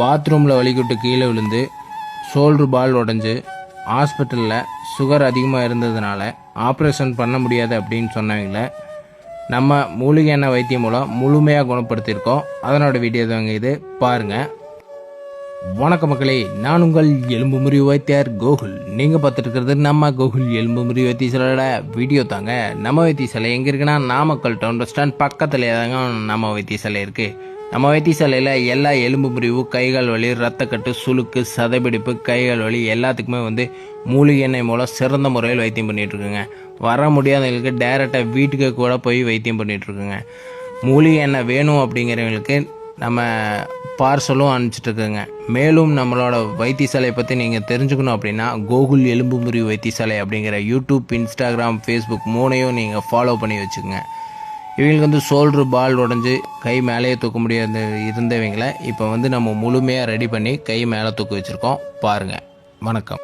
பாத்ரூமில் வலிக்கிட்டு கீழே விழுந்து ஷோல்டர் பால் உடஞ்சி ஹாஸ்பிட்டலில் சுகர் அதிகமாக இருந்ததுனால ஆப்ரேஷன் பண்ண முடியாது அப்படின்னு சொன்னவங்கள நம்ம மூலிகை எண்ணெய் வைத்தியம் மூலம் முழுமையாக குணப்படுத்தியிருக்கோம். அதனோட வீடியோ தாங்க இது. பாருங்கள் வணக்கம் மக்களே நான் உங்கள் எலும்பு முறிவு வைத்தியார் கோகுல். நீங்கள் பார்த்துட்டு இருக்கிறது நம்ம கோகுல் எலும்பு முறிவு வைத்தியசாலையோட வீடியோ தாங்க. நம்ம வைத்தியசாலை எங்கே இருக்குன்னா நாமக்கல் டவுன் பஸ் ஸ்டாண்ட் பக்கத்தில் தாங்க நம்ம வைத்தியசாலை இருக்குது நம்ம வைத்தியசாலையில் எல்லா எலும்பு முறிவு கைகால் வலி ரத்தக்கட்டு சுளுக்கு சதைப்பிடிப்பு கைகால் வலி எல்லாத்துக்குமே வந்து மூலிகை எண்ணெய் மூலம் சிறந்த முறையில் வைத்தியம் பண்ணிகிட்ருக்குங்க இருக்குங்க. வர முடியாதவங்களுக்கு டைரெக்டாக வீட்டுக்கு கூட போய் வைத்தியம் பண்ணிகிட்ருக்குங்க இருக்குங்க. மூலிகை எண்ணெய் வேணும் அப்படிங்கிறவங்களுக்கு நம்ம பார்சலும் அனுப்பிச்சிட்ருக்குங்க மேலும் நம்மளோட வைத்தியசாலையை பற்றி நீங்கள் தெரிஞ்சுக்கணும் அப்படின்னா கோகுல் எலும்பு முறிவு வைத்தியசாலை அப்படிங்கிற யூடியூப் இன்ஸ்டாகிராம் ஃபேஸ்புக் மூணையும் நீங்கள் ஃபாலோ பண்ணி வச்சுக்கோங்க. இவங்களுக்கு வந்து ஷோல்ட்ரு பால் உடஞ்சி கை மேலேயே தூக்க முடியாத இருந்தவங்களை இப்போ வந்து நம்ம முழுமையாக ரெடி பண்ணி கை மேலே தூக்க வச்சுருக்கோம். பாருங்கள் வணக்கம்.